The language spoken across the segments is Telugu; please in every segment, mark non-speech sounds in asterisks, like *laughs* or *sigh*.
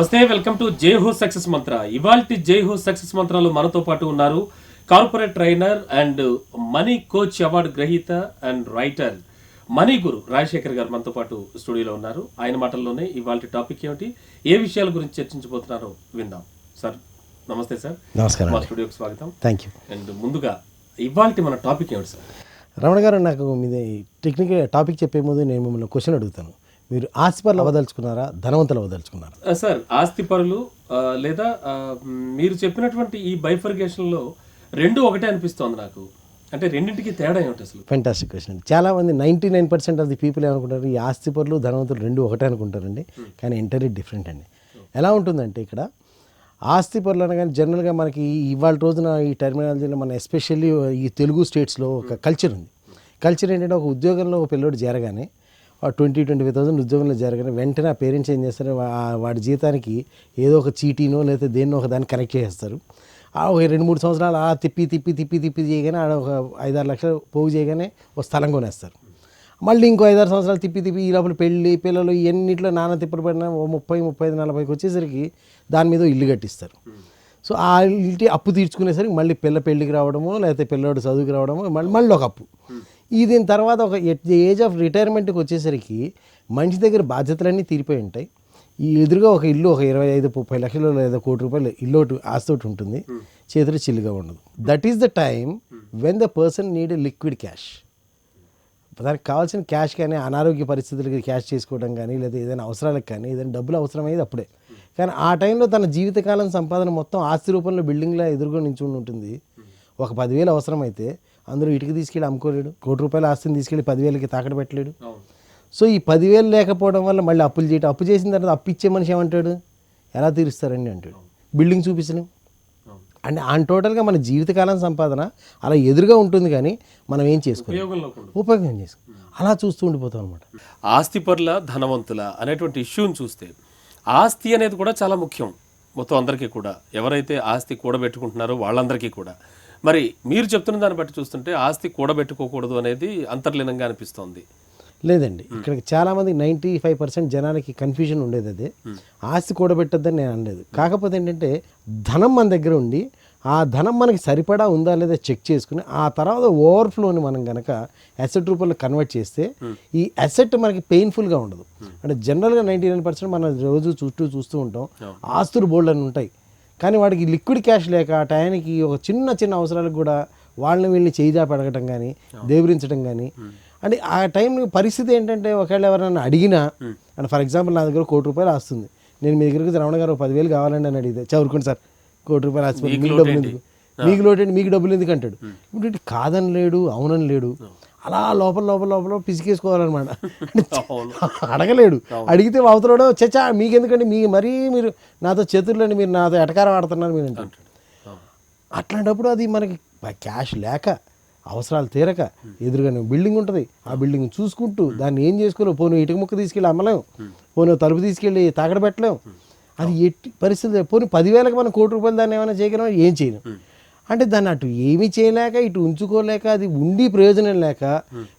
నమస్తే వెల్కమ్ టు జై హో సక్సెస్ మంత్ర. ఇవాల్టి జై హో సక్సెస్ మంత్రాలు మనతో పాటు ఉన్నారు corporate trainer and money coach award గ్రహీత అండ్ రైటర్ మనీ గురు రాజశేఖర్ గారు మనతో పాటు స్టూడియోలో ఉన్నారు. ఆయన మాటల్లోనే ఇవాళ టాపిక్ ఏమిటి? ఏ విషయాల గురించి చర్చించబోతున్నారో విందాం. సార్ నమస్తే సార్. నమస్కారం మా స్టూడియోకి స్వాగతం. థ్యాంక్ యూ అండ్ ముందుగా ఇవాళ మన టాపిక్ ఏమిటి సార్? రమణ గారు నాకు మీది టెక్నికల్ టాపిక్ చెప్పే ముందు నేను మిమ్మల్ని క్వశ్చన్ అడుగుతాను. మీరు ఆస్తిపరులు అవదలుచుకున్నారా? ధనవంతులు అవదలుచుకున్నారా? సార్ ఆస్తి పరులు లేదా మీరు చెప్పినటువంటి ఈ బైఫర్గేషన్లో రెండు ఒకటే అనిపిస్తోంది నాకు. అంటే రెండింటికి తేడా ఏమిటి అసలు? ఫెంటాస్టిక్ క్వశ్చన్ చాలా మంది ninety nine percent of the people ఏమనుకుంటారు? ఈ ఆస్తిపరులు ధనవంతులు రెండు ఒకటే అనుకుంటారండి. కానీ ఎంటర్లీ డిఫరెంట్ అండి. ఎలా ఉంటుందంటే ఇక్కడ ఆస్తిపరులు అనగానే జనరల్గా మనకి ఇవాళ రోజున ఈ టెర్మినాలజీలో మన ఎస్పెషల్లీ ఈ తెలుగు స్టేట్స్లో ఒక కల్చర్ ఉంది. కల్చర్ ఏంటంటే ఒక ఉద్యోగంలో ఒక పిల్లోడు చేరగానే ట్వంటీ ట్వంటీ ఫైవ్ థౌసండ్ ఉద్యోగంలో జరగానే వెంటనే ఆ పేరెంట్స్ ఏం చేస్తారు? వాడి జీతానికి ఏదో ఒక చీటీనో లేకపోతే దేన్నో ఒక దాన్ని కనెక్ట్ చేసేస్తారు. ఆ ఒక రెండు మూడు సంవత్సరాలు ఆ తిప్పి తిప్పి తిప్పి తిప్పి చేయగానే ఆడ ఒక ఐదారు లక్షలు పోగు చేయగానే ఒక స్థలం కొనేస్తారు. మళ్ళీ ఇంకో ఐదారు సంవత్సరాలు తిప్పి తిప్పి ఈ లోపల పెళ్ళి పిల్లలు ఇవన్నిట్లో నాన్న తిప్పలు పడిన ఓ ముప్పై ముప్పై ఐదు నలభైకి వచ్చేసరికి దాని మీద ఇల్లు కట్టిస్తారు. సో ఆ ఇంటి అప్పు తీర్చుకునేసరికి మళ్ళీ పిల్ల పెళ్ళికి రావడము లేకపోతే పిల్లవాడు చదువుకి రావడము మళ్ళీ మళ్ళీ ఒక అప్పు. ఈ దీని తర్వాత ఒక ఏజ్ ఆఫ్ రిటైర్మెంట్కి వచ్చేసరికి మనిషి దగ్గర బాధ్యతలన్నీ తీరిపోయి ఉంటాయి. ఈ ఎదురుగా ఒక ఇల్లు ఒక ఇరవై ఐదు ముప్పై లక్షలు లేదా కోటి రూపాయలు ఇల్లు ఒకటి ఆస్తి ఒకటి ఉంటుంది. చేతిలో చిల్లుగా ఉండదు. That is the time when the person need liquid cash దానికి కావాల్సిన క్యాష్ కానీ అనారోగ్య పరిస్థితులకి క్యాష్ చేసుకోవడం కానీ లేదా ఏదైనా అవసరాలకు కానీ ఏదైనా డబ్బులు అవసరమయ్యేది అప్పుడే. కానీ ఆ టైంలో తన జీవితకాలం సంపాదన మొత్తం ఆస్తి రూపంలో బిల్డింగ్లో ఎదురుగా నించుని ఉంటుంది. ఒక పదివేలు అవసరమైతే అందరూ ఇటుకి తీసుకెళ్ళి అమ్ముకోలేడు. కోటి రూపాయల ఆస్తిని తీసుకెళ్ళి పదివేలకి తాకట పెట్టలేడు. సో ఈ పదివేలు లేకపోవడం వల్ల మళ్ళీ అప్పులు చేయటం అప్పు చేసిన తర్వాత అప్పు ఇచ్చే మనిషి ఏమంటాడు? ఎలా తీరుస్తారండి అంటాడు. బిల్డింగ్ చూపించలేం అంటే ఆన్ టోటల్గా మన జీవితకాలం సంపాదన అలా ఎదురుగా ఉంటుంది కానీ మనం ఏం కూడా ఉపయోగం చేసుకో అలా చూస్తూ ఉండిపోతాం అనమాట ఆస్తి పరుల ధనవంతుల అనేటువంటి ఇష్యూని చూస్తే ఆస్తి అనేది కూడా చాలా ముఖ్యం. మొత్తం అందరికీ కూడా. ఎవరైతే ఆస్తి కూడబెట్టుకుంటున్నారో వాళ్ళందరికీ కూడా. మరి మీరు చెప్తున్న దాన్ని బట్టి చూస్తుంటే ఆస్తి కూడబెట్టుకోకూడదు అనేది అంతర్లీనంగా అనిపిస్తోంది. లేదండి. ఇక్కడ చాలా మంది నైంటీ ఫైవ్ పర్సెంట్ జనాలకి కన్ఫ్యూజన్ ఉండేది అదే. ఆస్తి కూడబెట్టద్దని నేను అనలేదు. కాకపోతే ఏంటంటే ధనం మన దగ్గర ఉండి ఆ ధనం మనకి సరిపడా ఉందా లేదా చెక్ చేసుకుని ఆ తర్వాత ఓవర్ఫ్లోని మనం కనుక అసెట్ రూపంలో కన్వర్ట్ చేస్తే ఈ అసెట్ మనకి పెయిన్ఫుల్గా ఉండదు. అంటే జనరల్గా నైంటీ నైన్ పర్సెంట్ మనం రోజు చుట్టూ చూస్తూ ఉంటాం. ఆస్తులు బోల్డ్ అని ఉంటాయి. కానీ వాడికి లిక్విడ్ క్యాష్ లేక ఆ టయానికి ఒక చిన్న చిన్న అవసరాలకు కూడా వాళ్ళని వీళ్ళని చేయిదా పెడగటం కానీ దేవరించడం కానీ అంటే ఆ టైం పరిస్థితి ఏంటంటే ఒకవేళ ఎవరైనా అడిగినా అంటే ఫర్ ఎగ్జాంపుల్ నా దగ్గర కోటి రూపాయలు వస్తుంది నేను మీ దగ్గరికి రమణ గారు ఒక పదివేలు కావాలండి అని అడిగితే చదువుకోండి సార్ కోటి రూపాయలు ఆస్తి మీకు డబ్బులు ఎందుకు? మీకు లోటు మీకు డబ్బులు ఎందుకు? అంటాడు. ఇప్పుడు కాదని లేడు అవునని లేడు అలా లోపల లోపల లోపల పిసికేసుకోవాలన్నమాట. అడగలేడు. అడిగితే అవతలడో చచ్చా మీకెందుకండి? మీ మరీ మీరు నాతో చేతుల్లోని మీరు నాతో ఎటకారం ఆడుతున్నారు మీరు అంటాడు. అట్లాంటప్పుడు అది మనకి క్యాష్ లేక అవసరాలు తీరక ఎదురుగానే బిల్డింగ్ ఉంటుంది. ఆ బిల్డింగ్ చూసుకుంటూ దాన్ని ఏం చేసుకోలేవు. పోను ఇటుక ముక్క తీసుకెళ్ళి అమ్మలేం. పోను తలుపు తీసుకెళ్ళి తాకడ పెట్టలేం. అది ఎట్టి పరిస్థితి పోను పదివేలకు మనం కోటి రూపాయలు దాన్ని ఏమైనా చేయగలం ఏం చేయలేం. అంటే దాన్ని అటు ఏమీ చేయలేక ఇటు ఉంచుకోలేక అది ఉండి ప్రయోజనం లేక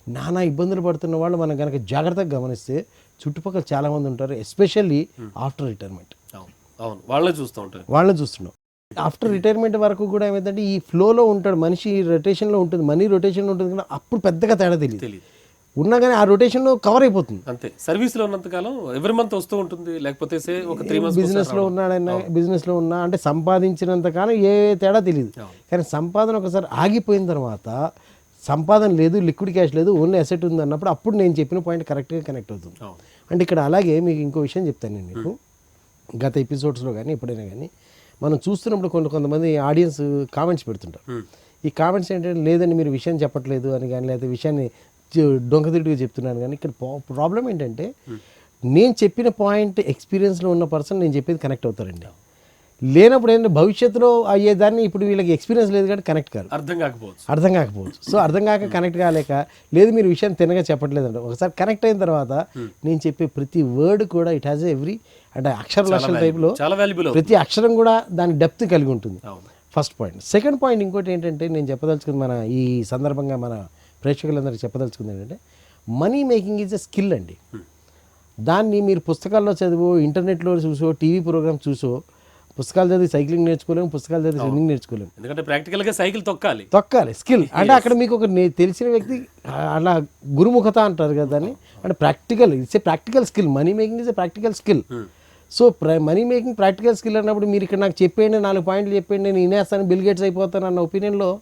నానా ఇబ్బందులు పడుతున్న వాళ్ళు మనం కనుక జాగ్రత్తగా గమనిస్తే చుట్టుపక్కల చాలామంది ఉంటారు ఎస్పెషల్లీ ఆఫ్టర్ రిటైర్మెంట్. అవును అవును. వాళ్ళే చూస్తూ ఉంటారు. వాళ్ళని చూస్తున్నాం. ఆఫ్టర్ రిటైర్మెంట్ వరకు కూడా ఏమైందంటే ఈ ఫ్లోలో ఉంటాడు మనిషి రొటేషన్లో ఉంటుంది మనీ రొటేషన్లో ఉంటుంది కానీ అప్పుడు పెద్దగా తేడా తెలియదు. ఉన్నా కానీ ఆ రొటేషన్లో కవర్ అయిపోతుంది. అంతే. సర్వీస్లో ఉన్నంతకాలం ఎవరి మంత్ వస్తూ ఉంటుంది. లేకపోతే ఒక త్రీ మంత్స్ బిజినెస్లో ఉన్నాడైనా బిజినెస్లో ఉన్నా అంటే సంపాదించినంత కాలం ఏ తేడా తెలియదు కానీ సంపాదన ఒకసారి ఆగిపోయిన తర్వాత సంపాదన లేదు లిక్విడ్ క్యాష్ లేదు ఓన్లీ అసెట్ ఉంది అన్నప్పుడు అప్పుడు నేను చెప్పిన పాయింట్ కరెక్ట్గా కనెక్ట్ అవుతుంది. అంటే ఇక్కడ అలాగే మీకు ఇంకో విషయం చెప్తాను నేను మీకు. గత ఎపిసోడ్స్లో కానీ ఎప్పుడైనా కానీ మనం చూస్తున్నప్పుడు కొంత కొంతమంది ఆడియన్స్ కామెంట్స్ పెడుతుంటారు. ఈ కామెంట్స్ ఏంటంటే లేదండి మీరు విషయం చెప్పట్లేదు అని కానీ లేదా విషయాన్ని డొంకతిట్టుగా చెప్తున్నాను కానీ ఇక్కడ ప్రాబ్లం ఏంటంటే నేను చెప్పిన పాయింట్ ఎక్స్పీరియన్స్లో ఉన్న పర్సన్ నేను చెప్పేది కనెక్ట్ అవుతారండి. లేనప్పుడు ఏంటంటే భవిష్యత్తులో అయ్యేదాన్ని ఇప్పుడు వీళ్ళకి ఎక్స్పీరియన్స్ లేదు కాబట్టి కనెక్ట్ కాదు అర్థం కాకపోవచ్చు. అర్థం కాకపోవచ్చు. సో అర్థం కాక కనెక్ట్ కాలేక లేదు మీరు విషయం తినగా చెప్పట్లేదంట. ఒకసారి కనెక్ట్ అయిన తర్వాత నేను చెప్పే ప్రతి వర్డ్ కూడా ఇట్ హ్యాస్ ఎవ్రీ అంటే అక్షర లక్షల టైప్లో ప్రతి అక్షరం కూడా దాని డెప్త్ కలిగి ఉంటుంది. First point. సెకండ్ పాయింట్ ఇంకోటి ఏంటంటే నేను చెప్పదలుచుకుంది మన ఈ సందర్భంగా మన ప్రేక్షకులందరికీ చెప్పదలుచుకుంది ఏంటంటే money making is a skill అండి. దాన్ని మీరు పుస్తకాల్లో చదివో ఇంటర్నెట్లో చూసో టీవీ ప్రోగ్రామ్ చూసో పుస్తకాలు చదివి సైక్లింగ్ నేర్చుకోలేము పుస్తకాలు చదివి స్విమ్మింగ్ నేర్చుకోలేము. ఎందుకంటే ప్రాక్టికల్గా సైకిల్ తొక్కాలి. తొక్కాలి స్కిల్ అంటే అక్కడ మీకు ఒక తెలిసిన వ్యక్తి అలా గురుముఖత అంటారు కదా దాన్ని. అంటే practical it's a practical skill money making is a practical skill so money making practical skill అన్నప్పుడు మీరు ఇక్కడ నాకు చెప్పేయండి నాలుగు పాయింట్లు చెప్పండి నేను వినేస్తాను బిల్ గేట్స్ అయిపోతాను అన్న ఒపీనియన్లో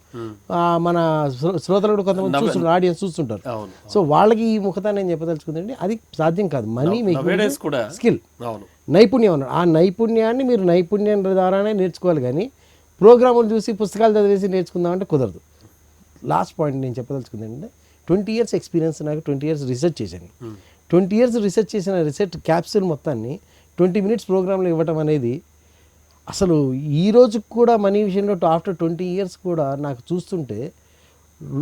మన శ్రో- శ్రోతలు కూడా కొంతమంది చూస్తుంటారు ఆడియన్స్ చూస్తుంటారు. సో వాళ్ళకి ఈ ముఖత నేను చెప్పదలుచుకుందండి అది సాధ్యం కాదు. Money making skill. నైపుణ్యం అన్నారు ఆ నైపుణ్యాన్ని మీరు నైపుణ్యం ద్వారానే నేర్చుకోవాలి కానీ ప్రోగ్రాములు చూసి పుస్తకాలు చదివేసి నేర్చుకుందామంటే కుదరదు. లాస్ట్ పాయింట్ నేను చెప్పదలుచుకుంది ఏంటంటే ట్వంటీ ఇయర్స్ ఎక్స్పీరియన్స్ నాకు ట్వంటీ ఇయర్స్ రీసెర్చ్ చేశాను. ట్వంటీ ఇయర్స్ రీసెర్చ్ చేసిన రీసెర్చ్ క్యాప్సూల్ మొత్తాన్ని ట్వంటీ మినిట్స్ ప్రోగ్రాంలో ఇవ్వటం అనేది అసలు ఈ రోజుకి కూడా మనీ విషయంలో ఆఫ్టర్ ట్వంటీ ఇయర్స్ కూడా నాకు చూస్తుంటే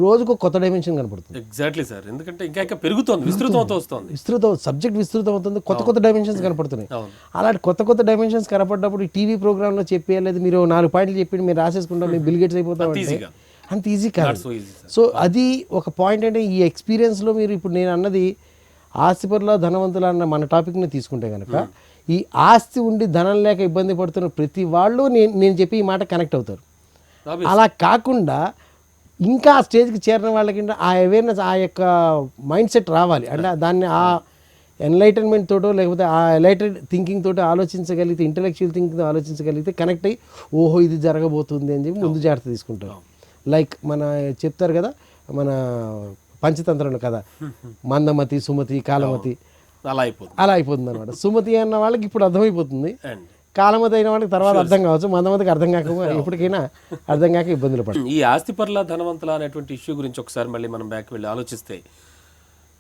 రోజుకు కొత్త డైమెన్షన్ కనపడుతుంది. ఎగ్జాక్ట్లీ సార్ ఎందుకంటే ఇంకా ఇంకా పెరుగుతోంది విస్తృతం వస్తుంది. విస్తృత సబ్జెక్ట్ విస్తృతం అవుతుంది కొత్త కొత్త డైమెన్షన్స్ కనపడుతున్నాయి. అలాంటి కొత్త కొత్త డైమెన్షన్స్ కనపడ్డప్పుడు ఈ టీవీ ప్రోగ్రామ్లో చెప్పేయలేదు మీరు నాలుగు పాయింట్లు చెప్పి మీరు రాసేసుకుంటాం మీరు బిల్ గేట్స్ అయిపోతాం అంటే అంత ఈజీ కాదు. సో అది ఒక పాయింట్ అంటే ఈ ఎక్స్పీరియన్స్లో మీరు ఇప్పుడు నేను అన్నది ఆస్తిపరుల ధనవంతుల అన్న మన టాపిక్ని తీసుకుంటే కనుక ఈ ఆస్తి ఉండి ధనం లేక ఇబ్బంది పడుతున్న ప్రతి వాళ్ళు నేను నేను చెప్పి ఈ మాట కనెక్ట్ అవుతారు. అలా కాకుండా ఇంకా ఆ స్టేజ్కి చేరిన వాళ్ళకి ఆ అవేర్నెస్ ఆ యొక్క మైండ్ సెట్ రావాలి. అంటే దాన్ని ఆ ఎన్లైటన్మెంట్ తోటో లేకపోతే ఆ ఎలైటెడ్ థింకింగ్ తోటి ఆలోచించగలిగితే ఇంటలెక్చువల్ థింకింగ్ ఆలోచించగలిగితే కనెక్ట్ అయ్యి ఓహో ఇది జరగబోతుంది అని చెప్పి ముందు జాగ్రత్త తీసుకుంటారు. లైక్ మన చెప్తారు కదా మన పంచతంత్రంలో కదా. *laughs* మందమతి సుమతి కాలమతి. అలా అయిపోతుంది. అలా అయిపోతుంది అనమాట సుమతి అన్న వాళ్ళకి ఇప్పుడు అర్థమైపోతుంది. అండ్ కాలమతి అయిన వాళ్ళకి తర్వాత అర్థం కావచ్చు. మందమతికి అర్థం కాక ఎప్పటికైనా అర్థం కాక ఇబ్బందులు పడతారు ఈ ఆస్తిపరుల ధనవంతుల అనేటువంటి ఇష్యూ గురించి ఒకసారి మళ్ళీ మనం బ్యాక్ వెళ్ళి ఆలోచిస్తే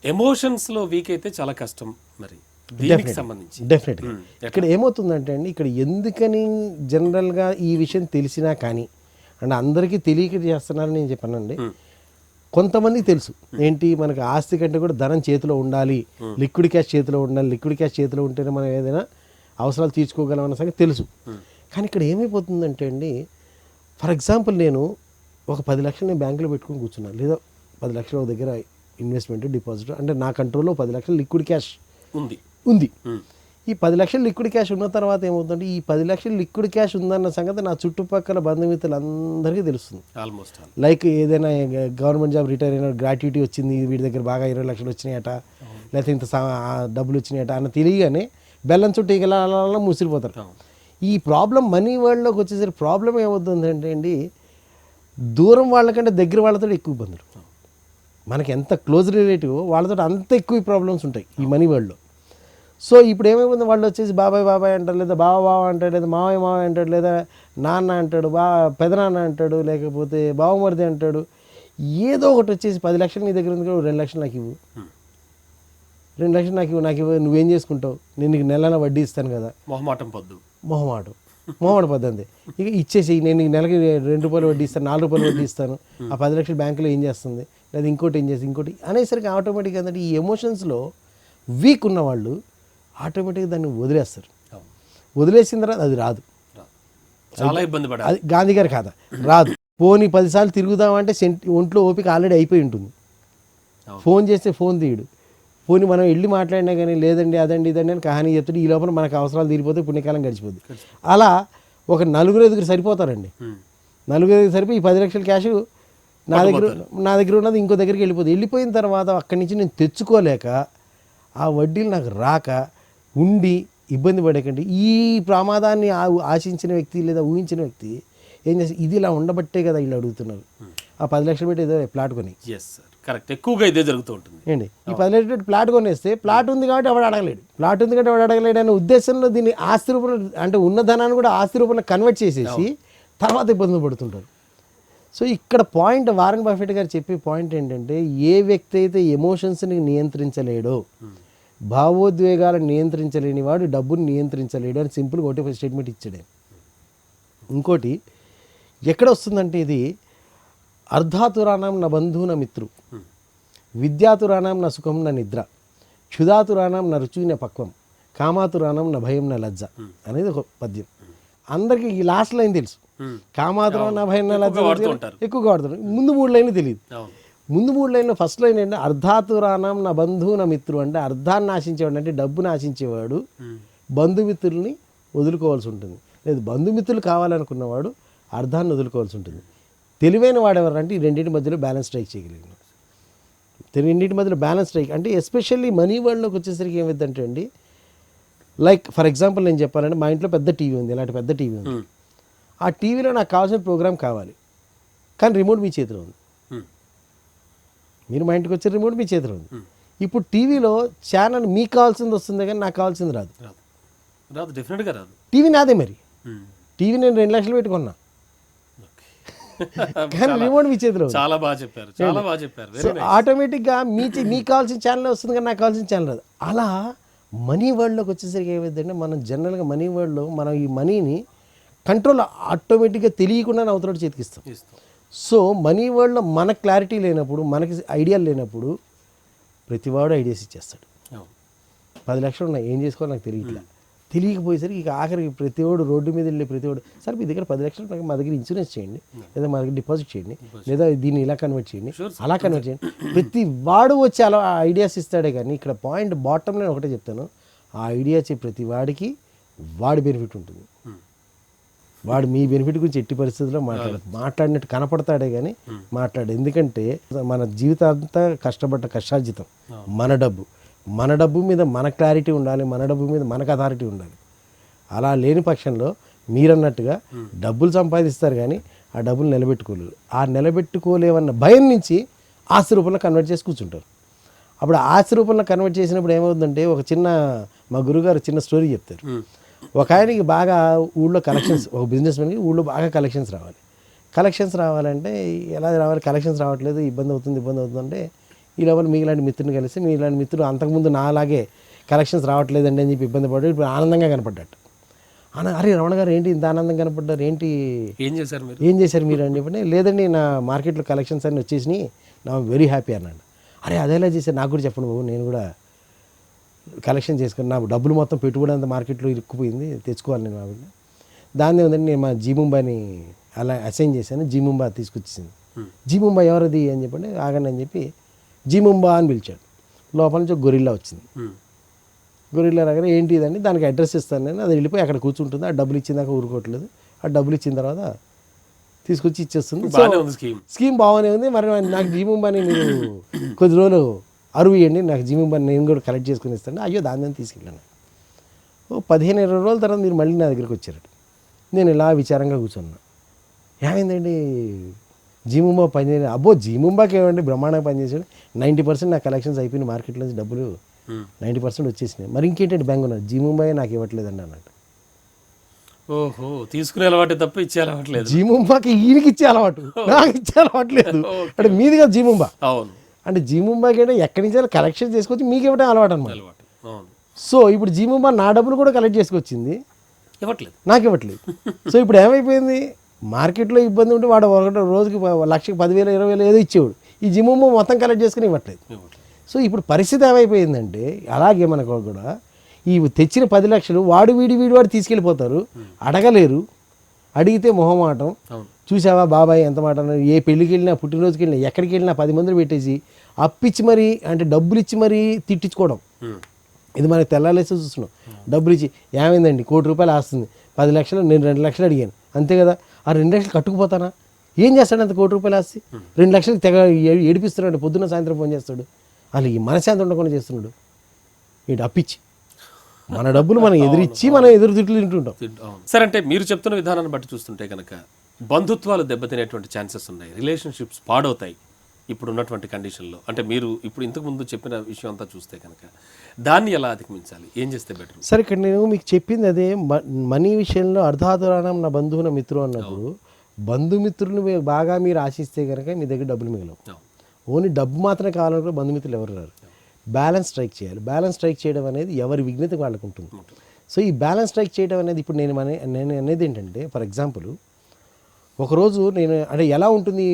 ఎమోషన్స్లో వీక్ అయితే చాలా కష్టం మరి. దీనికి సంబంధించి. డెఫినెట్గా ఇక్కడ ఏమవుతుందంటే అండి ఇక్కడ ఎందుకని జనరల్గా ఈ విషయం తెలిసినా కానీ అంటే అందరికీ తెలియక చేస్తున్నారని నేను చెప్పానండి. కొంతమందికి తెలుసు. ఏంటి? మనకి ఆస్తి కంటే కూడా ధనం చేతిలో ఉండాలి. లిక్విడ్ క్యాష్ చేతిలో ఉండాలి. లిక్విడ్ క్యాష్ చేతిలో ఉంటేనే మనం ఏదైనా అవసరాలు తీర్చుకోగలం అన్న సంగతి తెలుసు. కానీ ఇక్కడ ఏమైపోతుందంటే అండి ఫర్ ఎగ్జాంపుల్ నేను ఒక పది లక్షలు నేను బ్యాంకులో పెట్టుకుని కూర్చున్నాను లేదా పది లక్షలు ఒక దగ్గర ఇన్వెస్ట్మెంట్ డిపాజిట్ అంటే నా కంట్రోల్లో పది లక్షలు లిక్విడ్ క్యాష్ ఉంది. ఉంది. ఈ పది లక్షలు లిక్విడ్ క్యాష్ ఉన్న తర్వాత ఏమవుతుందంటే ఈ పది లక్షలు లిక్విడ్ క్యాష్ ఉందన్న సంగతి నా చుట్టుపక్కల బంధుమిత్రులందరికీ తెలుస్తుంది. ఆల్మోస్ట్ ఆల్ లైక్ ఏదైనా గవర్నమెంట్ జాబ్ రిటైర్ అయిన గ్రాట్యుటీ వచ్చింది వీడి దగ్గర బాగా ఇరవై లక్షలు వచ్చినాయట లేకపోతే ఇంత డబ్బులు వచ్చినాయట అన్న తెలియగానే బెల్లం చుట్టూ అలా ముసిరిపోతారు. ఈ ప్రాబ్లం మనీ వరల్డ్లోకి వచ్చేసరికి ప్రాబ్లం ఏమవుతుందంటే అండి దూరం వాళ్ళకంటే దగ్గర వాళ్ళతో ఎక్కువ ఇబ్బందులు. మనకి ఎంత క్లోజ్ రిలేటివ్ వాళ్ళతో అంత ఎక్కువ ప్రాబ్లమ్స్ ఉంటాయి ఈ మనీ వరల్డ్లో. సో ఇప్పుడు ఏమైపోతుంది వాళ్ళు వచ్చేసి బాబాయ్ బాబాయ్ అంటారు లేదా బావ బావ అంటాడు లేదా మావయ్య మావయ్య అంటాడు లేదా నాన్న అంటాడు బా పెదనాన్న అంటాడు లేకపోతే బావమరిది అంటాడు ఏదో ఒకటి వచ్చేసి పది లక్షలు నీ దగ్గర ఉంది కదా, రెండు లక్షలు నాకు ఇవ్వు. రెండు లక్షలు నాకు ఇవ్వు నాకు ఇవ్వు నువ్వేం చేసుకుంటావు? నేను నీకు నెల నెల వడ్డీ ఇస్తాను కదా. మొహమాటం పొద్దు. మొహమాటం. మొహమాట పద్ధతి ఇక ఇచ్చేసి నేను నెలకి రెండు రూపాయలు వడ్డీ ఇస్తాను నాలుగు రూపాయలు వడ్డీ ఇస్తాను. ఆ పది లక్షలు బ్యాంకులో ఏం చేస్తుంది? లేదా ఇంకోటి ఏం చేస్తుంది? ఇంకోటి అనేసరికి ఆటోమేటిక్గా ఏంటంటే ఈ ఎమోషన్స్లో వీక్ ఉన్న వాళ్ళు ఆటోమేటిక్గా దాన్ని వదిలేస్తారు. వదిలేసిన తర్వాత అది రాదు. చాలా ఇబ్బంది పడాలి. అది గాంధీ గారి కాదా రాదు. పోనీ పదిసార్లు తిరుగుదామంటే సెంటి ఒంట్లో ఓపిక ఆల్రెడీ అయిపోయి ఉంటుంది. ఫోన్ చేస్తే ఫోన్ తీయడు. పోనీ మనం వెళ్ళి మాట్లాడినా కానీ లేదండి అదండి ఇదండి అని కహానీ చెప్తాడు ఈ లోపల మనకు అవసరాలు తీరిపోతే పుణ్యకాలం గడిచిపోద్ది. అలా ఒక నలుగురు ఐదుగురు సరిపోతారండి. నలుగురు ఐదుగురు సరిపోయి ఈ పది లక్షల క్యాష్ నా దగ్గర నా దగ్గర ఉన్నది ఇంకో దగ్గరికి వెళ్ళిపోతుంది వెళ్ళిపోయిన తర్వాత అక్కడి నుంచి నేను తెచ్చుకోలేక ఆ వడ్డీలు నాకు రాక ఉండి ఇబ్బంది పడకండి. ఈ ప్రమాదాన్ని ఆశించిన వ్యక్తి లేదా ఊహించిన వ్యక్తి ఏం చేసి ఇది ఇలా ఉండబట్టే కదా వీళ్ళు అడుగుతున్నారు. ఆ పది లక్షలు పెట్టి ఏదో ప్లాట్ కొని. ఎస్ సార్ కరెక్ట్ ఎక్కువగా ఇదే జరుగుతూ ఉంటుంది. ఏంటి? ఈ పది లక్షలు పెట్టి ప్లాట్ కొనేస్తే ప్లాట్ ఉంది కాబట్టి ఎవడు అడగలేడు. ప్లాట్ ఉంది కాబట్టి ఎవడు అడగలేడు అనే ఉద్దేశంలో దీన్ని ఆస్తి రూపంలో అంటే ఉన్న ధనాన్ని కూడా ఆస్తి రూపంలో కన్వర్ట్ చేసేసి తర్వాత ఇబ్బందులు పడుతుంటారు. సో ఇక్కడ పాయింట్ వారన్ బఫెట్ గారు చెప్పే పాయింట్ ఏంటంటే ఏ వ్యక్తి అయితే ఎమోషన్స్ని నియంత్రించలేడో భావోద్వేగాలను నియంత్రించలేని వాడు డబ్బుని నియంత్రించలేడు అని సింపుల్గా ఒకటి స్టేట్మెంట్ ఇచ్చాడు. ఇంకోటి ఎక్కడ వస్తుందంటే ఇది అర్ధాతురాణం నా బంధువున మిత్రు విద్యాతురాణం నా సుఖం నా నిద్ర క్షుధాతురాణం నా రుచి నా పక్వం కామాతురాణం నా భయం నా లజ్జ అనేది ఒక పద్యం. అందరికీ ఈ లాస్ట్ లైన్ తెలుసు. కామాతురం నా భయం నా లజ్జ ఎక్కువగా వాడుతారు ముందు మూడు లైన్లు తెలియదు. ముందు మూడు లైన్లో ఫస్ట్ లైన్ ఏంటంటే అర్ధాతురానం నా బంధువు నా మిత్రుడు అంటే అర్ధాన్ని ఆశించేవాడు అంటే డబ్బును ఆశించేవాడు బంధుమిత్రుల్ని వదులుకోవాల్సి ఉంటుంది. లేదు బంధుమిత్రులు కావాలనుకున్నవాడు అర్ధాన్ని వదులుకోవాల్సి ఉంటుంది. తెలివైన వాడు ఎవరంటే ఈ రెండింటి మధ్యలో బ్యాలెన్స్ స్ట్రైక్ చేయగలిగిన రెండింటి మధ్యలో బ్యాలెన్స్ స్ట్రైక్ అంటే ఎస్పెషల్లీ మనీ వరల్డ్లోకి వచ్చేసరికి ఏమైందంటే అండి లైక్ ఫర్ ఎగ్జాంపుల్ నేను చెప్పాలంటే మా ఇంట్లో పెద్ద టీవీ ఉంది ఇలాంటి పెద్ద టీవీ ఉంది. ఆ టీవీలో నాకు కావాల్సిన ప్రోగ్రామ్ కావాలి. కానీ రిమోట్ మీ చేతిలో ఉంది. మీరు మా ఇంటికి వచ్చే రిమోట్ మీ చేతిలో ఉంది. ఇప్పుడు టీవీలో ఛానల్ మీకు కావాల్సింది వస్తుంది కానీ నాకు కావాల్సింది రాదు. రాదు. డెఫినెట్గా రాదు. టీవీ నాదే మరి. టీవీ నేను రెండు లక్షలు పెట్టుకున్నా. *laughs* కానీ రిమోట్ మీ చేతిలో చాలా బాగా చెప్పారు. చాలా బాగా చెప్పారు. ఆటోమేటిక్గా మీ మీకు కావాల్సిన ఛానల్ వస్తుంది కానీ నాకు కావాల్సిన ఛానల్ రాదు. అలా మనీ వరల్డ్లోకి వచ్చేసరికి ఏమైందంటే మనం జనరల్గా మనీ వరల్డ్లో మనం ఈ మనీని కంట్రోల్ ఆటోమేటిక్గా తెలియకుండా అవతల చేతికిస్తాం ఇస్తాం. సో మనీ వరల్డ్లో మన క్లారిటీ లేనప్పుడు మనకి ఐడియాలు లేనప్పుడు ప్రతివాడు ఐడియాస్ ఇచ్చేస్తాడు. పది లక్షలు ఉన్నాయి ఏం చేసుకోవాలో నాకు తెలియట్లే. తెలియకపోయేసరికి ఇక ఆఖరికి ప్రతివాడు రోడ్డు మీద వెళ్ళే ప్రతివాడు సార్ మీ దగ్గర పది లక్షలు మా దగ్గర ఇన్సూరెన్స్ చేయండి లేదా మా దగ్గర డిపాజిట్ చేయండి లేదా దీన్ని ఇలా కన్వర్ట్ చేయండి అలా కన్వర్ట్ చేయండి. ప్రతి వాడు వచ్చి అలా ఐడియాస్ ఇస్తాడే కానీ ఇక్కడ పాయింట్ బాటమ్ నేను ఒకటే చెప్తాను ఆ ఐడియా ఇచ్చే ప్రతి వాడికి వాడి బెనిఫిట్ ఉంటుంది. వాడు మీ బెనిఫిట్ గురించి ఎట్టి పరిస్థితుల్లో మాట్లాడదు. మాట్లాడినట్టు కనపడతాడే కానీ మాట్లాడు. ఎందుకంటే మన జీవితం అంతా కష్టపడ్డ కష్టార్జితం మన డబ్బు. మన డబ్బు మీద మన క్లారిటీ ఉండాలి మన డబ్బు మీద మనకు అథారిటీ ఉండాలి. అలా లేని పక్షంలో మీరన్నట్టుగా డబ్బులు సంపాదిస్తారు కానీ ఆ డబ్బులు నిలబెట్టుకోలేరు. ఆ నిలబెట్టుకోలేవన్న భయం నుంచి ఆస్తి రూపంలో కన్వర్ట్ చేసి కూర్చుంటారు. అప్పుడు ఆస్తి రూపంలో కన్వర్ట్ చేసినప్పుడు ఏమవుతుందంటే ఒక చిన్న మా గురుగారు చిన్న స్టోరీ చెప్తారు. ఒక ఆయనకి బాగా ఊళ్ళో కలెక్షన్స్ ఒక బిజినెస్ మ్యాన్కి ఊళ్ళో బాగా కలెక్షన్స్ రావాలి. కలెక్షన్స్ రావాలంటే ఎలా రావాలి? కలెక్షన్స్ రావట్లేదు ఇబ్బంది అవుతుంది ఇబ్బంది అవుతుందంటే ఈ లోపల మీలాంటి మిత్రుని కలిసి మీలాంటి మిత్రుడు అంతకుముందు నాలాగే కలెక్షన్స్ రావట్లేదండి అని చెప్పి ఇబ్బంది పడ్డాడు ఇప్పుడు ఆనందంగా కనపడ్డాడు. అన్న అరే రమణ గారు ఏంటి ఇంత ఆనందంగా కనపడ్డారు? ఏంటి? ఏం చేశారు మీరు? ఏం చేశారు మీరు అని చెప్పండి. లేదండి నా మార్కెట్లో కలెక్షన్స్ అన్నీ వచ్చేసినాయి నా వెరీ హ్యాపీ అన్నాడు. అరే అదేలా చేశారు? నాకు కూడా చెప్పండి బాబు నేను కూడా కలెక్షన్ చేసుకుని నా డబ్బులు మొత్తం పెట్టుబడి అంత మార్కెట్లో ఇరుక్కుపోయింది తెచ్చుకోవాలి నేను కాబట్టి. దాన్ని ఉందండి నేను మా జీ ముంబాని అలా అసైన్ చేశాను జీ ముంబా తీసుకొచ్చేసింది. జీ ముంబా ఎవరిది అని చెప్పండి ఆగండి అని చెప్పి జీ ముంబా అని పిలిచాడు. లోపల నుంచి ఒక గొరిల్లా వచ్చింది. గొరిల్లా రాగానే ఏంటి ఇదండి? దానికి అడ్రస్ ఇస్తాను నేను అది వెళ్ళిపోయి అక్కడ కూర్చుంటుంది ఆ డబ్బులు ఇచ్చిందాక ఊరుకోవట్లేదు. ఆ డబ్బులు ఇచ్చిన తర్వాత తీసుకొచ్చి ఇచ్చేస్తుంది. స్కీమ్ బాగానే ఉంది మరి నాకు జీ ముంబాని మీరు కొద్ది రోజులు అరువు ఇవ్వండి నాకు జీ ముంబాని నేను కూడా కలెక్ట్ చేసుకుని ఇస్తాను. అయ్యో దాని దాన్ని తీసుకెళ్ళాను. ఓ పదిహేను ఇరవై రోజుల తర్వాత మీరు మళ్ళీ నా దగ్గరికి వచ్చారు. నేను ఇలా విచారంగా కూర్చున్నా. ఏమైందండి? జీ ముంబా పనిచేయడం అబ్బో జీ ముంబాకి ఏమండి? బ్రహ్మాండంగా పనిచేసాడు నైంటీ పర్సెంట్ నా కలెక్షన్స్ అయిపోయినాయి మార్కెట్లో నుంచి డబ్బులు. నైంటీ పర్సెంట్ వచ్చేసినాయి. మరి ఇంకేంటంటే బ్యాంక్ ఉన్నారు జీ ముంబాయే నాకు ఇవ్వట్లేదండి అన్నట్టు. ఓహో తీసుకునే అలవాటే తప్ప ఇచ్చే అలవాటు లేదు. జీ ముంబాకి ఈయనకి ఇచ్చే అలవాటు. నాకు ఇచ్చే అలవాటు లేదు. అంటే మీది కదా జీ ముంబా అవును. అంటే జీ ముంబాకి అంటే ఎక్కడి నుంచి కలెక్షన్ చేసుకొచ్చి మీకు ఇవ్వడం అలవాటు అనమాట సో ఇప్పుడు జీ ముంబా నా డబ్బులు కూడా కలెక్ట్ చేసుకొచ్చింది. ఇవ్వట్లేదు. నాకు ఇవ్వట్లేదు. *laughs* సో ఇప్పుడు ఏమైపోయింది? మార్కెట్లో ఇబ్బంది ఉంటే వాడు ఒకటి రోజుకి లక్షకి పదివేలు ఇరవై వేలు ఏదో ఇచ్చేవాడు. ఈ జీ ముంబా మొత్తం కలెక్ట్ చేసుకుని ఇవ్వట్లేదు. ఇవ్వట్లేదు. సో ఇప్పుడు పరిస్థితి ఏమైపోయిందంటే అలాగే మనకు కూడా ఈ తెచ్చిన పది లక్షలు వాడు వీడి వీడి వాడు తీసుకెళ్ళిపోతారు. అడగలేరు. అడిగితే మొహమాటం. చూసావా బాబాయ్ ఎంత మాట ఏ పెళ్ళికి వెళ్ళినా పుట్టినరోజుకి వెళ్ళినా ఎక్కడికి వెళ్ళినా పది మందిని పెట్టేసి అప్పిచ్చి మరీ అంటే డబ్బులు ఇచ్చి మరీ తిట్టించుకోవడం. ఉమ్. ఇది మనకి తెల్లాలేసి చూస్తున్నాం. డబ్బులు ఇచ్చి ఏమైందండి? కోటి రూపాయలు ఆస్తుంది. పది లక్షలు నేను రెండు లక్షలు అడిగాను. అంతే కదా? ఆ రెండు లక్షలు కట్టుకుపోతానా? ఏం చేస్తాడు అంత కోటి రూపాయలు ఆస్తి? రెండు లక్షలు తెగ ఏడిపిస్తున్నాడు పొద్దున్న సాయంత్రం ఫోన్ చేస్తాడు. అసలు ఈ మనశాంతి ఉండకుండా చేస్తున్నాడు. ఏంటి అప్పిచ్చి. మన డబ్బులు మనం ఎదురిచ్చి మనం ఎదురు తిట్లు తింటుంటాం. సరే అంటే మీరు చెప్తున్న విధానాన్ని బట్టి చూస్తుంటే కనుక బంధుత్వాలు దెబ్బతినేటువంటి ఛాన్సెస్ ఉన్నాయి. రిలేషన్షిప్స్ పాడవుతాయి ఇప్పుడు ఉన్నటువంటి కండిషన్లో. అంటే మీరు ఇప్పుడు ఇంతకు ముందు చెప్పిన విషయం అంతా చూస్తే కనుక దాన్ని ఎలా అధిగమించాలి? ఏం చేస్తే బెటర్? సరే ఇక్కడ నేను మీకు చెప్పింది అదే. మనీ విషయంలో అర్ధాతురాణం నా బంధువు నా మిత్రుడు అన్నప్పుడు బంధుమిత్రులను మీ- బాగా మీరు ఆశిస్తే కనుక మీ దగ్గర డబ్బులు మిగలవు. ఓన్లీ డబ్బు మాత్రమే కావాలనుకున్న బంధుమిత్రులు ఎవరు రారు. బ్యాలెన్స్ స్ట్రైక్ చేయాలి. బ్యాలెన్స్ స్ట్రైక్ చేయడం అనేది ఎవరి విఘ్నత వాళ్ళకు ఉంటుంది సో ఈ బ్యాలెన్స్ స్ట్రైక్ చేయడం అనేది ఇప్పుడు నేను నేను అనేది ఏంటంటే ఫర్ ఎగ్జాంపుల్ ఒకరోజు నేను అంటే ఎలా ఉంటుంది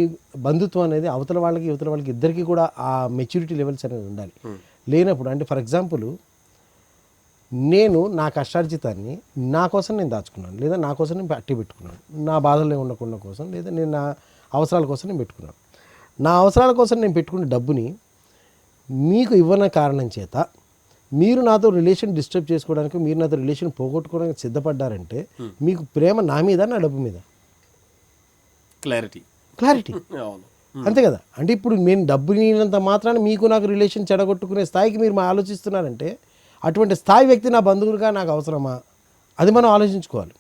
బంధుత్వం అనేది అవతల వాళ్ళకి యువతల వాళ్ళకి ఇద్దరికి కూడా ఆ మెచ్యూరిటీ లెవెల్స్ అనేది ఉండాలి. లేనప్పుడు అంటే ఫర్ ఎగ్జాంపుల్ నేను నా కష్టార్జితాన్ని నా కోసం నేను దాచుకున్నాను. లేదా నా కోసం నేను అట్టి పెట్టుకున్నాను. నా బాధలు ఉండకుండా కోసం లేదా నేను నా అవసరాల కోసం నేను పెట్టుకున్నాను. నా అవసరాల కోసం నేను పెట్టుకున్న డబ్బుని మీకు ఇవ్వన కారణం చేత మీరు నాతో రిలేషన్ డిస్టర్బ్ చేసుకోవడానికి మీరు నాతో రిలేషన్ పోగొట్టుకోవడానికి సిద్ధపడ్డారంటే మీకు ప్రేమ నా మీద నా డబ్బు మీద? క్లారిటీ క్లారిటీ *laughs* అవును. అంతే కదా? అంటే ఇప్పుడు నేను డబ్బు నీనంత మాత్రాన మీకు నాకు రిలేషన్ చెడగొట్టుకునే స్థాయికి మీరు మా ఆలోచిస్తున్నారంటే అటువంటి స్థాయి వ్యక్తి నా బంధువులుగా నాకు అవసరమా? అది మనం ఆలోచించుకోవాలి.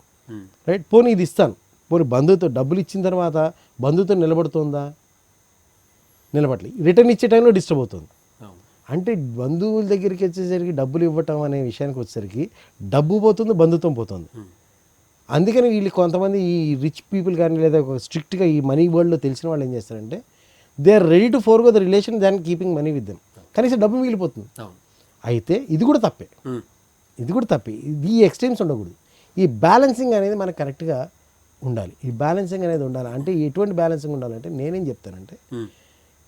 రైట్ పోనీ ఇది ఇస్తాను. పోనీ బంధువుతో డబ్బులు ఇచ్చిన తర్వాత బంధువుతో నిలబడుతుందా? నిలబడలేదు రిటర్న్ ఇచ్చే టైంలో డిస్టర్బ్ అవుతుంది. అంటే బంధువుల దగ్గరికి వచ్చేసరికి డబ్బులు ఇవ్వటం అనే విషయానికి వచ్చేసరికి డబ్బు పోతుంది బంధుత్వం పోతుంది. అందుకని వీళ్ళు కొంతమంది ఈ రిచ్ పీపుల్ కానీ లేదా స్ట్రిక్ట్గా ఈ మనీ వరల్డ్లో తెలిసిన వాళ్ళు ఏం చేస్తారంటే they are ready to forgo the relation than keeping money with them కనీసం డబ్బు మిగిలిపోతుంది. అయితే ఇది కూడా తప్పే. ఇది కూడా తప్పే. ఇది ఈ ఎక్స్ట్రీమ్స్ ఉండకూడదు. ఈ బ్యాలెన్సింగ్ అనేది మనకు కరెక్ట్గా ఉండాలి. ఈ బ్యాలెన్సింగ్ అనేది ఉండాలి. అంటే ఎటువంటి బ్యాలెన్సింగ్ ఉండాలంటే నేనేం చెప్తానంటే.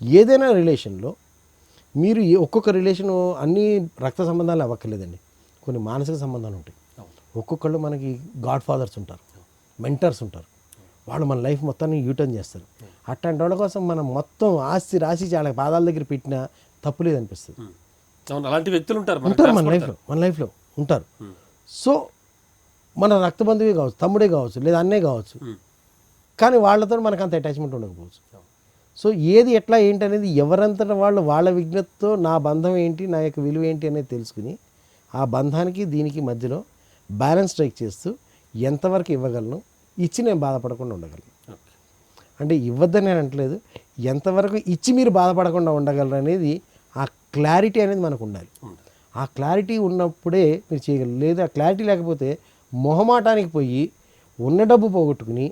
ఏదైనా రిలేషన్లో మీరు ఏ- ఒక్కొక్క రిలేషన్ అన్ని రక్త సంబంధాలు అవ్వక్కర్లేదండి. కొన్ని మానసిక సంబంధాలు ఉంటాయి. ఒక్కొక్కళ్ళు మనకి గాడ్ ఫాదర్స్ ఉంటారు. మెంటర్స్ ఉంటారు. వాళ్ళు మన లైఫ్ మొత్తాన్ని యూటర్న్ చేస్తారు. అట్లాంటి వాళ్ళ కోసం మనం మొత్తం ఆస్తి రాసి చాలా పాదాల దగ్గర పెట్టినా తప్పు లేదనిపిస్తుంది అలాంటి వ్యక్తులు ఉంటారు ఉంటారు మన లైఫ్లో మన లైఫ్లో ఉంటారు. సో మన రక్త బంధువే కావచ్చు తమ్ముడే కావచ్చు లేదా అన్నే కావచ్చు. కానీ వాళ్ళతో మనకు అంత అటాచ్మెంట్ ఉండకపోవచ్చు. సో ఏది ఎట్లా ఏంటి అనేది ఎవరంతట వాళ్ళు వాళ్ళ విజ్ఞతతో నా బంధం ఏంటి నా యొక్క విలువ ఏంటి అనేది తెలుసుకుని ఆ బంధానికి దీనికి మధ్యలో బ్యాలెన్స్ స్ట్రైక్ చేస్తూ ఎంతవరకు ఇవ్వగలను ఇచ్చి నేను బాధపడకుండా ఉండగలను. అంటే ఇవ్వద్దని నేను అంటలేదు ఎంతవరకు ఇచ్చి మీరు బాధపడకుండా ఉండగలరు అనేది ఆ క్లారిటీ అనేది మనకు ఉండాలి. ఉండాలి. ఆ క్లారిటీ ఉన్నప్పుడే మీరు చేయగలరు. లేదా ఆ క్లారిటీ లేకపోతే మొహమాటానికి పోయి ఉన్న డబ్బు పోగొట్టుకుని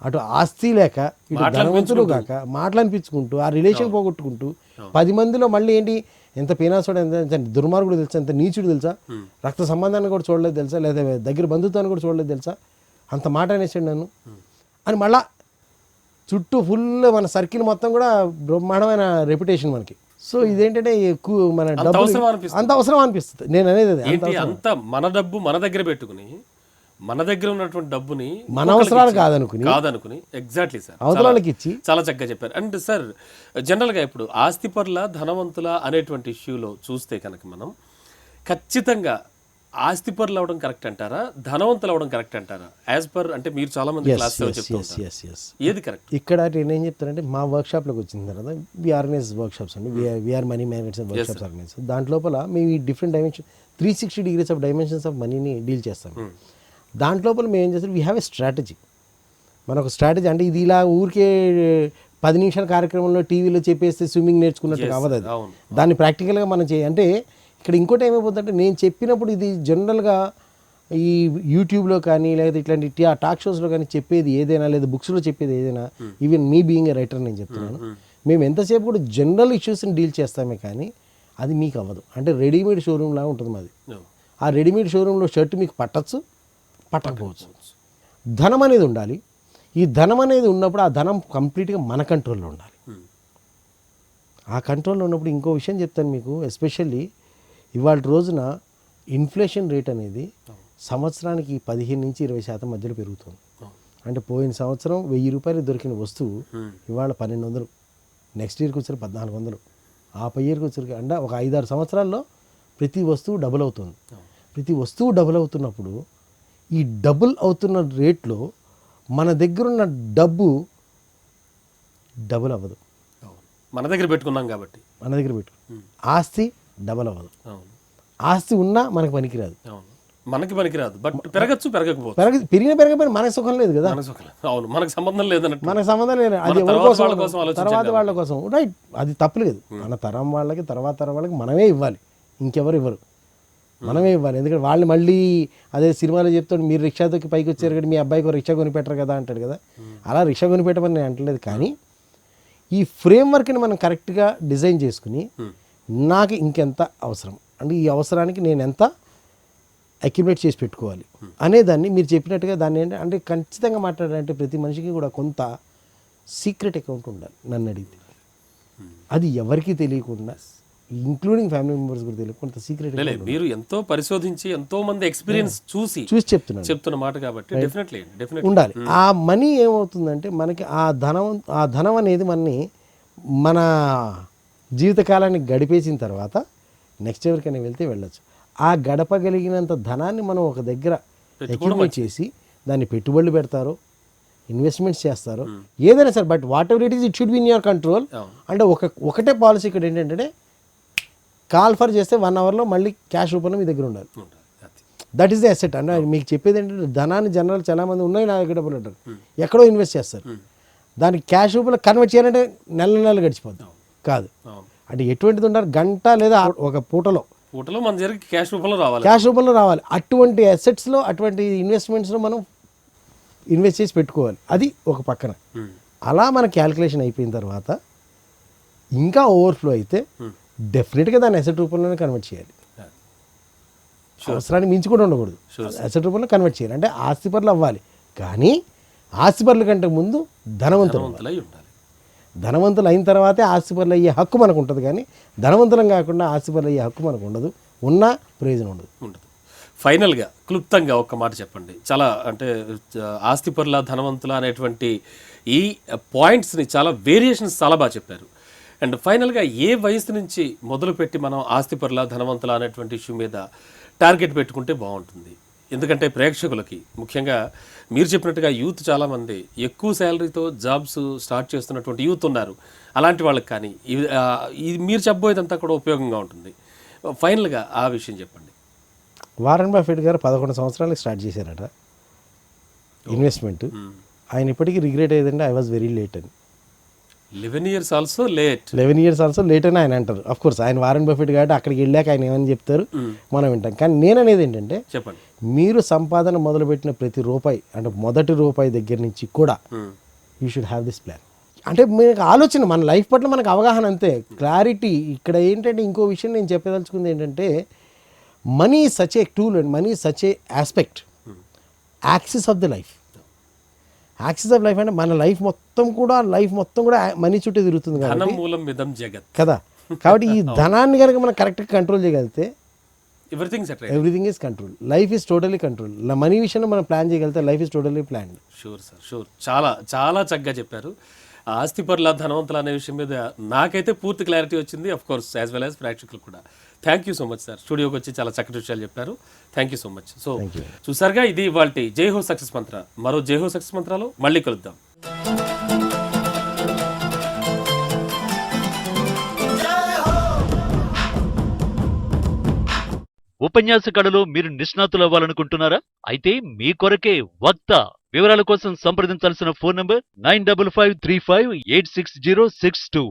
అటు ఆస్తి లేక ఇటు ధనవంతులు కాక మాటలనిపించుకుంటూ ఆ రిలేషన్ పోగొట్టుకుంటూ పది మందిలో మళ్ళీ ఏంటి ఎంత పీనాసుడు ఎంత దుర్మార్గుడు తెలుసా ఎంత నీచుడు తెలుసా? రక్త సంబంధాన్ని కూడా చూడలేదు తెలుసా లేదా దగ్గర బంధుత్వాన్ని కూడా చూడలేదు తెలుసా? అంత మాట అనేసాడు నన్ను. అని మళ్ళా చుట్టూ ఫుల్ మన సర్కిల్ మొత్తం కూడా బ్రహ్మాండమైన రెప్యుటేషన్ మనకి. సో ఇదేంటంటే ఎక్కువ మన. అంత అవసరం అనిపిస్తుంది. నేను అనేది అంత మన డబ్బు మన దగ్గర పెట్టుకుని మన దగ్గర ఉన్నటువంటి డబ్బుని మన అవసరాలు కాదనుకుని. కాదనుకుని. ఎగ్జాక్ట్లీ సార్ వాళ్ళకి ఇచ్చి. చాలా చక్కగా చెప్పారు. అండ్ సార్ జనరల్గా ఇప్పుడు ఆస్తిపరుల ధనవంతుల అనేటువంటి ఇష్యూలో చూస్తే కనుక మనం ఖచ్చితంగా ఆస్తిపరులు అవడం కరెక్ట్ అంటారా? ధనవంతులు అవడం కరెక్ట్ అంటారా? యాజ్ పర్ అంటే మీరు చాలా మంది ఏది కరెక్ట్? ఇక్కడ నేను ఏం చెప్తానంటే మా వర్క్షాప్లోకి వచ్చిన తర్వాత వి ఆర్గనైజ్ వర్క్షాప్స్ అండి. We are money management workshops organise దాంట్లోపల మేము ఈ different dimension three sixty degrees of dimensions of మనీని డీల్ చేస్తాం. దాంట్లోపల మేము ఏం చేస్తాం వీ హ్యావ్ ఎ స్ట్రాటజీ మనకు స్ట్రాటజీ అంటే ఇది ఇలా ఊరికే పది నిమిషాల కార్యక్రమంలో టీవీలో చెప్పేస్తే స్విమ్మింగ్ నేర్చుకున్నట్టు అవ్వదు అది. దాన్ని ప్రాక్టికల్గా మనం చేయ అంటే ఇక్కడ ఇంకోటి ఏమైపోతుందంటే నేను చెప్పినప్పుడు ఇది జనరల్గా ఈ యూట్యూబ్లో కానీ లేదా ఇట్లాంటి టీ- టాక్ షోస్లో కానీ చెప్పేది ఏదైనా లేదా బుక్స్లో చెప్పేది ఏదైనా even me being a writer నేను చెప్తున్నాను. మేము ఎంతసేపు కూడా జనరల్ ఇష్యూస్ని డీల్ చేస్తామే కానీ అది మీకు అవ్వదు. అంటే రెడీమేడ్ షోరూమ్ లాగా ఉంటుంది మాది. ఆ రెడీమేడ్ షోరూంలో షర్ట్ మీకు పట్టచ్చు పట్టకపోవచ్చు ధనం అనేది ఉండాలి. ఈ ధనం అనేది ఉన్నప్పుడు ఆ ధనం కంప్లీట్గా మన కంట్రోల్లో ఉండాలి. ఆ కంట్రోల్లో ఉన్నప్పుడు ఇంకో విషయం చెప్తాను మీకు. ఎస్పెషల్లీ ఇవాళ రోజున ఇన్ఫ్లేషన్ రేట్ అనేది సంవత్సరానికి పదిహేను నుంచి ఇరవై శాతం మధ్యలో పెరుగుతుంది. అంటే పోయిన సంవత్సరం వెయ్యి రూపాయలు దొరికిన వస్తువు ఇవాళ పన్నెండు వందలు. నెక్స్ట్ ఇయర్కి వచ్చారు పద్నాలుగు వందలు. ఆ పై ఇయర్కి వచ్చరికి అంటే ఒక ఐదారు సంవత్సరాల్లో ప్రతి వస్తువు డబుల్ అవుతుంది. ప్రతి వస్తువు డబుల్ అవుతున్నప్పుడు ఈ డబుల్ అవుతున్న రేట్లో మన దగ్గరున్న డబ్బు డబుల్ అవ్వదు. మన దగ్గర పెట్టుకున్నాం కాబట్టి. మన దగ్గర పెట్టు. ఆస్తి డబుల్ అవ్వదు. అవును. ఆస్తి ఉన్నా మనకు పనికిరాదు. మనకి పనికిరాదు. బట్ పెరగచ్చు పెరగకపోవచ్చు. పెరగ పెరిగిన పెరగపోయిన మనకు సుఖం లేదు కదా. అవును. మనకు సంబంధం లేదన్నట్టు. మనకు సంబంధం లేదు. అది కోసం తర్వాత వాళ్ళ కోసం. రైట్ అది తప్పలేదు మన తరం వాళ్ళకి తర్వాత తరం వాళ్ళకి మనమే ఇవ్వాలి. ఇంకెవరు ఇవ్వరు. మనమే ఇవ్వాలి. ఎందుకంటే వాళ్ళు మళ్ళీ అదే సినిమాలో చెప్తాడు మీరు రిక్షాతోకి పైకి వచ్చారు కదా మీ అబ్బాయికి రిక్షా కొనిపెట్టరు కదా అంటాడు కదా. అలా రిక్షా కొనిపెట్టమని నేను అంటలేదు కానీ ఈ ఫ్రేమ్వర్క్ని మనం కరెక్ట్గా డిజైన్ చేసుకుని నాకు ఇంకెంత అవసరం? అంటే ఈ అవసరానికి నేను ఎంత అక్యుమిలేట్ చేసి పెట్టుకోవాలి? అనేదాన్ని మీరు చెప్పినట్టుగా దాన్ని ఏంటంటే అంటే ఖచ్చితంగా మాట్లాడాలంటే ప్రతి మనిషికి కూడా కొంత సీక్రెట్ అకౌంట్ ఉండాలి నన్ను అడిగితే. అది ఎవరికీ తెలియకుండా ఇంక్లూడింగ్ ఫ్యామిలీ మెంబర్స్ కూడా తెలియదు. కొంత సీక్రెట్ మీరు ఎంతో పరిశోధించి ఎంతో మంది ఎక్స్పీరియన్స్ చూసి చూసి చెప్తున్నాను. చెప్తున్న మాట కాబట్టి డెఫినెట్లీ డెఫినెట్లీ ఉండాలి. ఆ మనీ ఏమవుతుందంటే మనకి ఆ ధనం ఆ ధనం అనేది మనని మన జీవితకాలాన్ని గడిపేసిన తర్వాత నెక్స్ట్ ఎవరికైనా వెళ్తే వెళ్ళొచ్చు. ఆ గడపగలిగినంత ధనాన్ని మనం ఒక దగ్గర అక్యుములేట్ చేసి దాన్ని పెట్టుబడులు పెడతారు ఇన్వెస్ట్మెంట్స్ చేస్తారు ఏదైనా సరే but whatever it is it should be in your control. అంటే ఒక ఒకటే పాలసీ ఇక్కడ ఏంటంటే కాల్ ఫర్ చేస్తే వన్ అవర్లో మళ్ళీ క్యాష్ రూపంలో మీ దగ్గర ఉండాలి. దట్ ఈస్ ది అసెట్ అంటే మీకు చెప్పేది ఏంటంటే ధనాన్ని జనరల్ చాలా మంది ఉన్నాయి నా దగ్గర డబ్బులు అంటారు. ఎక్కడో ఇన్వెస్ట్ చేస్తారు. దానికి క్యాష్ రూపంలో కన్వర్ట్ చేయాలంటే నెల నెలలు గడిచిపోద్దాం. కాదు. అంటే ఎటువంటిది ఉండాలి? గంట లేదా ఒక పూటలో. పూటలో మన దగ్గరికి క్యాష్ రూపంలో రావాలి. క్యాష్ రూపంలో రావాలి. అటువంటి అసెట్స్లో అటువంటి ఇన్వెస్ట్మెంట్స్లో మనం ఇన్వెస్ట్ చేసి పెట్టుకోవాలి. అది ఒక పక్కన. అలా మన క్యాల్కులేషన్ అయిపోయిన తర్వాత ఇంకా ఓవర్ఫ్లో అయితే డెఫినెట్గా దాన్ని అసెట్ రూపంలోనే కన్వర్ట్ చేయాలి. అవసరాన్ని మించి కూడా ఉండకూడదు. అసెట్ రూపంలో కన్వర్ట్ చేయాలి. అంటే ఆస్తిపరులు అవ్వాలి. కానీ ఆస్తిపరుల కంటే ముందు ధనవంతులు ఉండాలి. ధనవంతులు అయిన తర్వాతే ఆస్తిపరులు అయ్యే హక్కు మనకు ఉంటుంది కానీ ధనవంతులం కాకుండా ఆస్తిపరులు అయ్యే హక్కు మనకు ఉండదు ఉన్నా ప్రయోజనం ఉండదు. ఉండదు. ఫైనల్గా క్లుప్తంగా ఒక్క మాట చెప్పండి. చాలా అంటే ఆస్తిపరుల ధనవంతుల అనేటువంటి ఈ పాయింట్స్ని చాలా వేరియేషన్స్ చాలా బాగా చెప్పారు. అండ్ ఫైనల్గా ఏ వయసు నుంచి మొదలుపెట్టి మనం ఆస్తిపరుల ధనవంతుల అనేటువంటి ఇష్యూ మీద టార్గెట్ పెట్టుకుంటే బాగుంటుంది. ఎందుకంటే ప్రేక్షకులకి ముఖ్యంగా మీరు చెప్పినట్టుగా యూత్ చాలామంది ఎక్కువ శాలరీతో జాబ్స్ స్టార్ట్ చేస్తున్నటువంటి యూత్ ఉన్నారు. అలాంటి వాళ్ళకి కానీ ఇది మీరు చెప్పబోయేదంతా కూడా ఉపయోగంగా ఉంటుంది. ఫైనల్గా ఆ విషయం చెప్పండి. వారన్ బఫెట్ గారు పదకొండు సంవత్సరాలకు స్టార్ట్ చేశారట. ఇన్వెస్ట్మెంట్. ఆయన ఇప్పటికీ రిగ్రెట్ అయ్యేదంటే ఐ వాజ్ వెరీ లేట్ అని. Eleven years also late eleven years also late అని ఆయన అంటారు. అఫ్ కోర్స్ ఆయన వారన్ బఫెట్ కాబట్టి అక్కడికి వెళ్ళాక ఆయన ఏమని చెప్తారు? మనం వింటాం. కానీ నేను అనేది ఏంటంటే చెప్పండి. మీరు సంపాదన మొదలుపెట్టిన ప్రతి రూపాయి అంటే మొదటి రూపాయి దగ్గర నుంచి కూడా. You should have this plan అంటే మీకు ఆలోచన మన లైఫ్ పట్ల మనకు అవగాహన అంతే. క్లారిటీ ఇక్కడ ఏంటంటే ఇంకో విషయం నేను చెప్పదలుచుకుంది ఏంటంటే money such a tool and money such a aspect axis of the life axis of life అంటే మన లైఫ్ మొత్తం కూడా లైఫ్ మొత్తం కూడా మనీ చుట్టూ తిరుగుతుంది కాబట్టి జగత్. కదా? కాబట్టి ఈ ధనాన్ని కనుక మనం కరెక్ట్గా కంట్రోల్ చేయగలిగితే everything set everything is control life is totally control money విషయంలో మనం ప్లాన్ చేయగలిగితే life is totally plan sure sir sure చాలా చాలా చక్కగా చెప్పారు. ఆస్తిపరుల ధనవంతులు అనే విషయం మీద నాకైతే పూర్తి క్లారిటీ వచ్చింది. Of course as well as ప్రేక్షకులు కూడా. Thank you so much sir స్టూడియోకి వచ్చి చాలా చక్కటి విషయాలు చెప్పారు. Thank you so much so చూసారుగా ఇది ఇవాళ జై హో సక్సెస్ మంత్ర. మరో జై హో సక్సెస్ మంత్రాలు మళ్ళీ కలుద్దాం. ఉపన్యాస కళలో మీరు నిష్ణాతులు అవ్వాలనుకుంటున్నారా? అయితే మీ కొరకే వక్త వివరాల కోసం సంప్రదించాల్సిన phone number nine double five three five eight six zero six two.